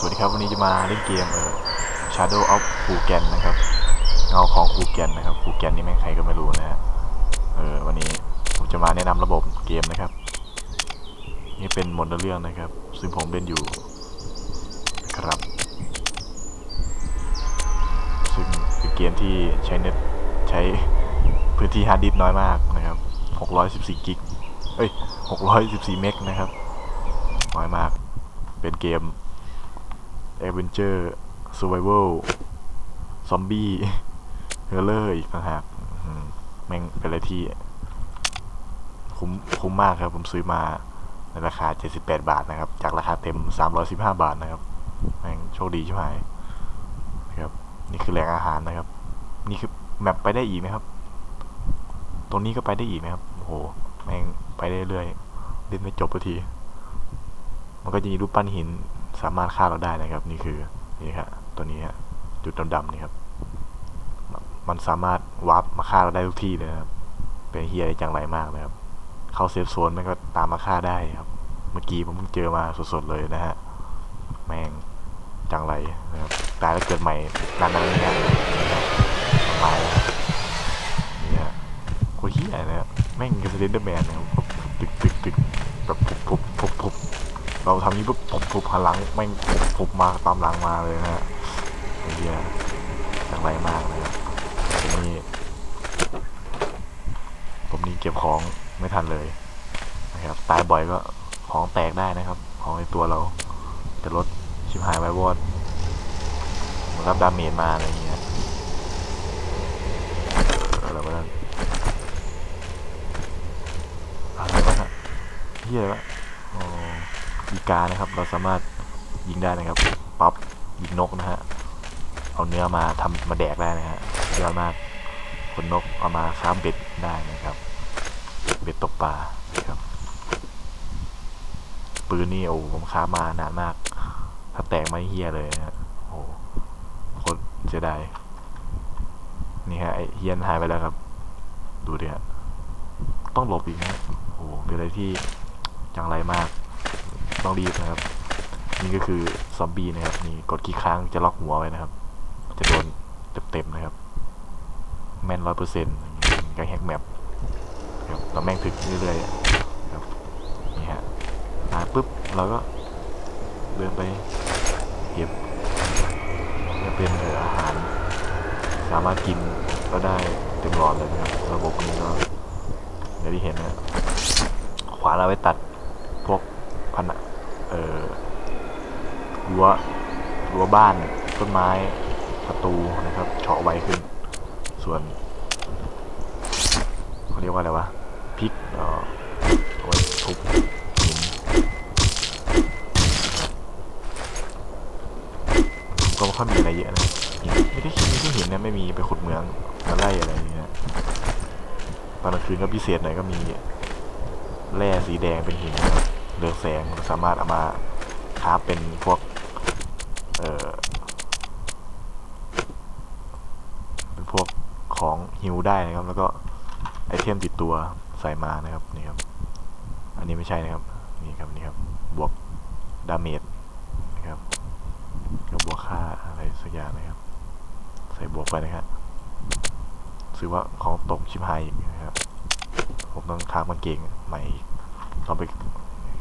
สวัสดีครับวันนี้จะมาเล่นเกมเออ Shadow of f u g a n นะครับเงาของ f u g a n นะครับ f u g a n นี่แม่งใครก็ไม่รู้นะฮะเออวันนี้ผมจะมาแนะนำระบบเกมนะครับ นี่เป็นโมดเรื่องนะครับ ซึ่งผมเล่นอยู่ครับ ซึ่งเป็นเกมที่ใช้เน็ตใช้พื้นที่ฮาร์ดดิสก์น้อยมากนะครับ614กิกเอ้ย614เมกนะครับน้อยมากเป็นเกม Adventure Survival Zombie เฮอร์เลอร์อีกต่างหากแม่งเป็นอะไรที่ คุ้มคุ้มมากครับ ผมซื้อมาในราคา 78 บาทนะครับ จากราคาเต็ม 315 บาทนะครับแม่งโชคดีใช่ไหมนะครับ นี่คือแหล่งอาหารนะครับ นี่คือแมปไปได้อีกนะครับ ตรงนี้ก็ไปได้อีกนะครับโอ้โหแม่งไปได้เรื่อยเล่นไม่จบสักที มันก็จะมีรูปปั้นหิน สามารถฆ่าเราได้นะครับ นี่คือนี่ครับตัวนี้ฮะจุดดำๆนี่ครับ มันสามารถวาร์ปมาฆ่าเราได้ทุกที่เลยครับเป็นเฮียจังไรมากนะครับเข้าเซฟโซนมันก็ตามมาฆ่าได้ครับ เมื่อกี้ผมเพิ่งเจอมาสดๆเลยนะฮะแม่งจังไรนะครับตายแล้วเกิดใหม่นานๆนี่ฮะนะครับตายแล้วครับนี่ฮะโคตรเฮียนะครับแม่งกับสเลนเดอร์แมนนะครับตึกตึกตึกแบบปุบปุบปุบปุบ เราทำนี้ปุ๊บผมผมหันหลังแม่ผมมาตามหลังมาเลยนะฮะไอ้เหี้ยจังไรมากนะครับผมนี่ผมนี่เก็บของไม่ทันเลยนะครับตายบ่อยก็ของแตกได้นะครับ ของในตัวเราจะลดชิบหายไว้วอดรับดาเมจมาอะไรอย่างเงี้ยอะไรวะนั่นอะไรวะฮะเฮียวะ อีกานะครับ เราสามารถยิงได้นะครับปั๊บยิงนกนะฮะเอาเนื้อมาทำมาแดกได้นะฮะยอดมากขนนกเอามาค้าเบ็ดได้นะครับ เบ็ดตกปลานะครับปืนนี่โอ้ผมค้ามานานมาก ถ้าแตกไม่เฮียเลยนะฮะโอ้โคตรเสียดายนี่ฮะไอเฮียนหายไปแล้วครับ ดูดิฮะต้องหลบอีกนะโอ้โหเป็นอะไรที่จังไรมาก ต้องรีบนะครับ นี่ก็คือซอมบี้นะครับนี่กดกี่ครั้งจะล็อกหัวไว้นะครับ จะโดนเต็มๆนะครับ แม่นร้อยเปอร์เซ็นต์การแฮกแมปครับเราแม่งถึกเรื่อยๆครับนี่ฮะมาปุ๊บเราก็เดินไปเก็บจะเป็นเอ่ออาหาร สามารถกินก็ได้เต็มหลอดเลยนะครับ ระบบนี้ก็อย่างที่เห็นนะขวาเราไว้ตัดพวกผนัง เออรั้วรั้วบ้านต้นไม้ประตูนะครับเฉาะไวขึ้น ส่วนเขาเรียกว่าอะไรวะพริกเออเอาไว้ทุบหินก็ไม่ค่อยมีอะไรเยอะนะไม่ได้ไม่ได้หินนะไม่มีไปขุดเหมืองมาไล่อะไรอย่างเงี้ยตอนกลางคืนก็พิเศษหน่อยก็มีแร่สีแดงเป็นหินนะครับ เรืองแสงสามารถเอามาคราฟเป็นพวก เอ่อเป็นพวกของฮิวได้นะครับ แล้วก็ไอเทมติดตัวใส่มานะครับนี่ครับ อันนี้ไม่ใช่นะครับนี่ครับนี่ครับบวกดาเมจนะครับกับบวกค่าอะไรสักอย่างนะครับ ใส่บวกไปนะครับซื้อว่าของตกชิบหายอีกนะครับ ผมต้องคราฟกางเกงใหม่ต้องไป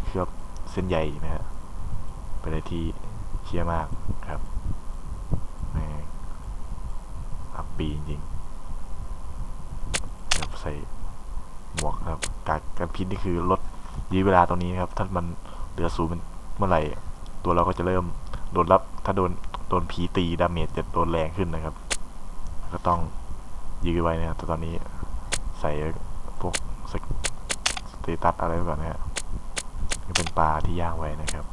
เคลือบเส้นใยนะฮะเป็นอะไรที่เชี่ยมากครับอับปีจริงๆครับใส่หมวกครับกากการพิษนี่คือลดยื้อเวลาตรงนี้ครับ ถ้ามันเหลือศูนย์เมื่อไหร่ ตัวเราก็จะเริ่มโดนรับ ถ้าโดนโดนผีตีดาเมจจะโดนแรงขึ้นนะครับ ก็ต้องยื้อไว้นะครับแต่ตอนนี้ใส่พวกสเตตัสอะไรไว้ก่อนนะฮะ นี่เป็นปลาที่ย่างไว้นะครับ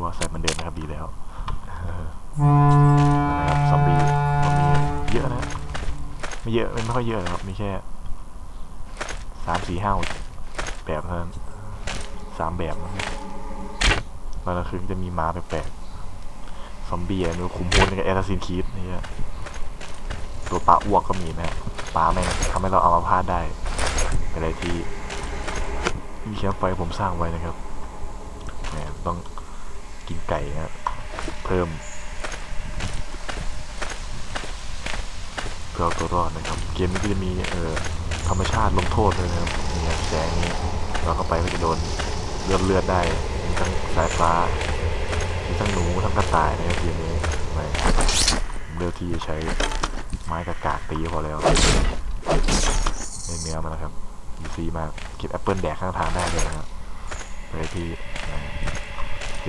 ว่าใส่มันเดิมนะครับดีแล้วนะครับซอมบี้มันมีเยอะนะ ไม่เยอะไม่ค่อยเยอะครับมีแค่สามสี่ห้าแบบเท่านั้นสามแบบนะตอนกลางคืนจะมีม้าแปลกๆซอมบี้มันคุมโฮนกับแอสซินคีดนี่ฮะตัวปลาอ้วกก็มีนะปลาแม่งทำให้เราเอามาพาดได้เป็นอะไรที่ มีแคมป์ไฟผมสร้างไว้นะครับต้องกินไก่นะเพิ่มเพื่อเอาตัวรอดนะครับ เกมนี้ก็จะมีเอ่อธรรมชาติลงโทษด้วยนะครับนี่แสงนี้เราเข้าไปก็จะโดนเลือดเลือดได้มีทั้งสายฟ้ามีทั้งหนูทั้งกระต่ายนะครับเกมนี้ไม่เลือกที่จะใช้ไม้กระกากตีพอแล้วในเนื้อมันนะครับ ดีซีมากเก็บแอปเปิลแดกข้างทางได้เลยนะครับเลยที่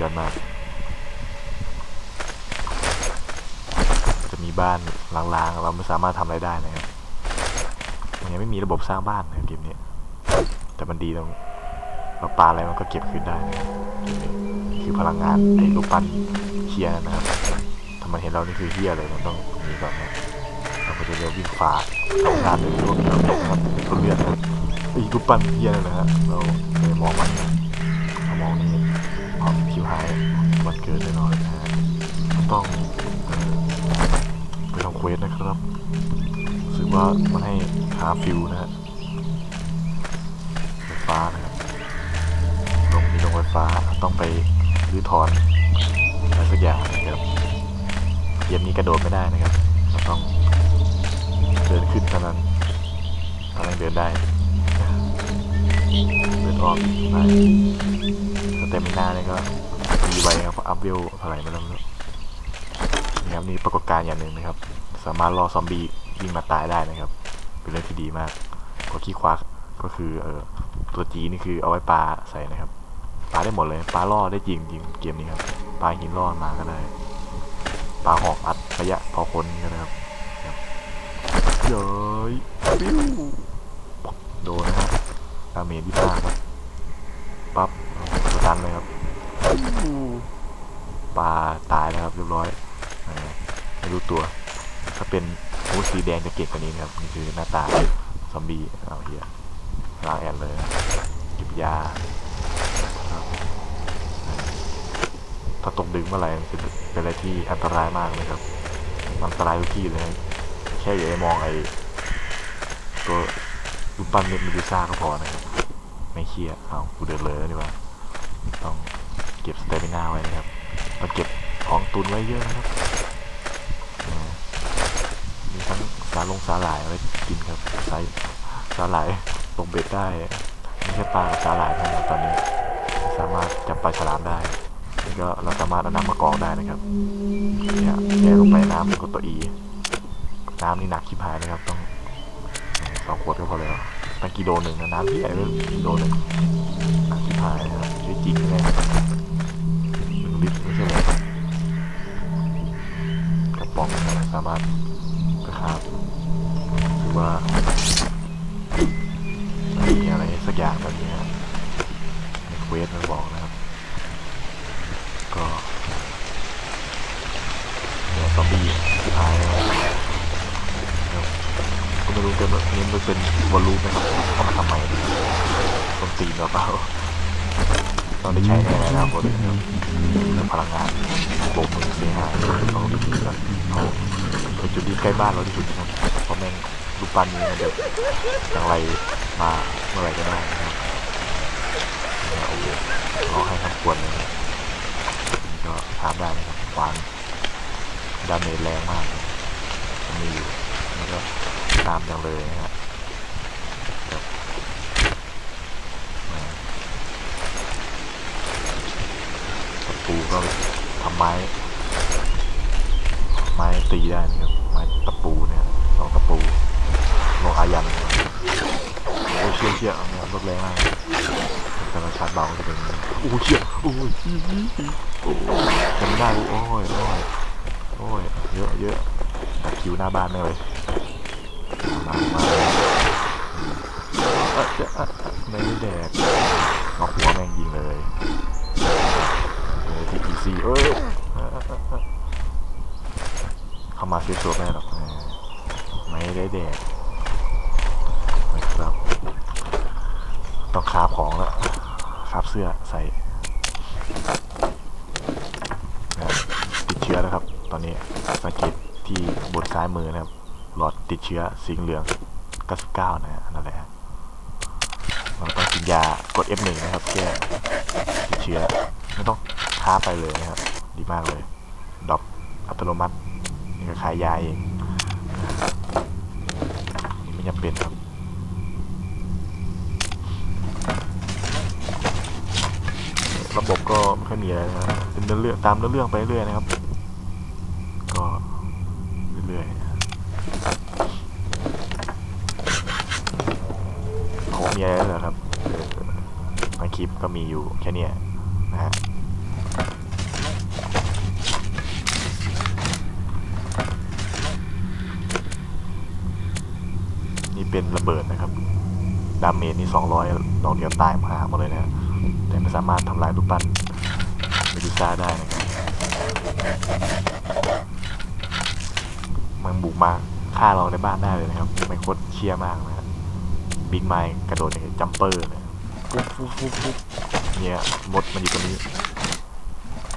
ยอดมาก จะมีบ้านล้างๆ เราไม่สามารถทำอะไรได้นะครับมันยังไม่มีระบบสร้างบ้านนะเกมนี้แต่มันดีตรงเราปาอะไรมันก็เก็บคืนได้นะนี่คือพลังงานไอ้ลูกปั้นเชียนะครับถ้ามันเห็นเรานี่คือเฮียเลยมันต้องหนีก่อนนะเราก็จะเรียกวิ่งฝ่าทำงานเลยพวกเราตกนะครับตัวเลือดนะ ไอ้ลูกปั้นเฮียนั่นนะฮะเราเลยมองมันนะถ้ามองนี่ความคิวหายวันเกิดแน่นอนนะฮะต้องไปทำเควสนะครับรู้สึกว่ามันให้หาฟิวนะฮะไฟฟ้านะครับลงมีลงไฟฟ้าต้องไปรื้อถอนอะไรสักอย่างนะครับเกมนี้กระโดดไม่ได้นะครับ ต้องเดินขึ้นเท่านั้นกำลังเดินได้ กได้สเตมินาเนี่ยก็ดีไว้ครับอัพเวลเท่าไหร่ไม่รู้นะครับนี่ปรากฏการณ์อย่างหนึ่งนะครับ สามารถล่อซอมบี้วิ่งมาตายได้นะครับ เป็นเรื่องที่ดีมากกดขี้ควักก็คือเออตัวจีนี่คือเอาไว้ปลาใส่นะครับปลาได้หมดเลยปลาล่อได้จริงจริงเกมนี้ครับปลาหินล่อมาก็ได้ปลาหอกอัดระยะพอคนก็ได้ครับครับเย้ยปิ้วโดนนะครับดาเมจที่มาครับปั๊บันเลยครับปลาตายแล้วครับเรียบร้อยไม่รู้ตัว ถ้าเป็นมูสีแดงจะเก่งกว่านี้นะครับนี่คือหน้าตาซอมบี้เอาเฮียล้างแอนเลยเก็บยาถ้าตกดึงเมื่อไหร่จะเป็นอะไรที่อันตรายมากเลยครับอันตรายทุกที่เลยนะแค่อย่าไปมองไอ้ตัวรูปปั้นเม็ดเมดูซ่าก็พอนะครับไม่เครียดเอากูเดินเลยดีกว่า ต้องเก็บสเตมินาไว้นะครับต้องเก็บของตุนไว้เยอะนะครับมีทั้งสาลงสาหร่ายไว้กินครับส์สาหร่ายลงเบ็ดได้ไม่ใช่ปลาสาหร่ายเท่านั้นตอนนี้ สามารถจับปลาฉลามได้นี่ก็เราสามารถเอาน้ำมากรองได้นะครับเนี่ยแย่ลงไปน้ำกดตัวอีน้ำนี่หนักชิบหายนะครับ ต้องสองขวดก็พอแล้วตั้งกิโลหนึ่งนะน้ำที่ใหญ่เป็นกิโลหนึ่ง ชิบหายนะชีวิตจริงเลยหนึ่งลิตรไม่ใช่เลยกระป๋องสามารถไปคาบหรือว่ามีอะไรสักอย่างแบบนี้ครับในเควสมันบอกนะครับ ก็เนี่ยซอมบี้สุดท้ายแล้วนะครับก็ไม่รู้เกมนี้มันเป็นวอลลุ่มนะครับเขามาทำไมต้นตีนหรือเปล่า ตอนได้ใช้ในอนาคตเลยนะครับเรื่องพลังงานโบกมือเสียหายเราดูกันเอาไปจุดที่ใกล้บ้านเราที่สุดนะครับเพราะแม่งรูปปั้นนี้มันจะอย่างไรมาเมื่อไหร่ก็ได้นะครับโอ้โหรอให้ทำควรเลยก็ทามได้นะครับวางดาเมจแรงมากมีอยู่แล้วก็ตามจังเลยนะฮะครับอ่า ตะปู ก็ทำไม้ ไม้ตีได้นะครับ ไม้ตะปูเนี่ยสองตะปูโลหายันโอ้เชี่ยเชี่ยเนี่ยรถแรงมากแต่เราชาร์จเบาก็จะเป็นโอ้เชี่ยโอ้ยโอ้ยจำได้โอ้ยโอ้ยโอ้ยเยอะเยอะแต่คิวหน้าบ้านไม่เลยมามาเอะเจ๊ะไม่ได้แดกเอาหัวแม่งยิงเลย เออทีพีซีเออเออเออเออ เข้ามาซื้อตัวไม่หรอกเออไม่ได้แดกนะครับต้องคาบของแล้วคาบเสื้อใส่นะติดเชื้อนะครับ ตอนนี้สังเกตที่บนซ้ายมือนะครับ หลอดติดเชื้อสีเหลือง 99 นะฮะนั่นแหละเราต้องกินยากด F1 นะครับแก้ติดเชื้อไม่ต้องท้าไปเลยนะครับ ดีมากเลยดรอปอัตโนมัติ ขายยาเองไม่จำเป็นครับระบบก็ไม่ค่อยมีอะไรนะครับเป็นเรื่องตามเรื่องไปเรื่อยนะครับ ก็เรื่อยๆเขามีอะไรแล้วเหรอครับเออบางคลิปก็มีอยู่แค่เนี้ยนะฮะ นี่ เป็นระเบิดนะครับ ดาเมจนี่สองร้อยดอกเดียวตายมาหาหมดเลยนะแต่ไม่สามารถทำลายรูปปั้นเมดูซ่าได้นะครับมันบุกมาฆ่าเราในบ้านได้เลยนะครับไม่โคตรเชี่ยมากนะบิ๊กไมค์กระโดดอย่างจัมเปอร์เลยฟุ๊บฟุ๊บฟุ๊บฟุ๊บเนี่ยมดมันอยู่ตรงนี้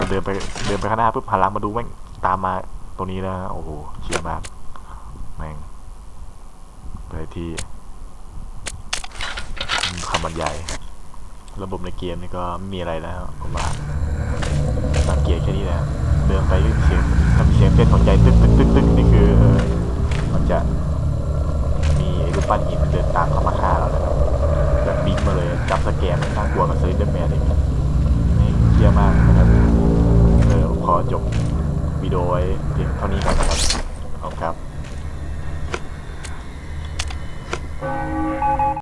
เดินไปเดินไปข้างหน้าปุ๊บหันหลังมาดูแม่งตามมาตรงนี้แล้วนะโอ้โหเชี่ยมากแม่ง ไปที่คำบรรยายระบบในเกมนี่ก็ไม่มีอะไรแล้วผมว่าสังเกตแค่นี้แหละเดินไปเสียงถ้ามีเสียงเต้นของใจตึ๊กตึ๊กตึ๊กตึ๊กนี่คือมันจะมีไอ้รูปปั้นหินเดินตามเข้ามาฆ่าเรานะครับแบบบิ๊กมาเลยจับสแกนน่ากลัวกับเซเลนเดอร์แมนอีกนี่เยี่ยมมากนะครับเออผมขอจบวิดีโอไว้เพียงเท่านี้ก่อนนะครับ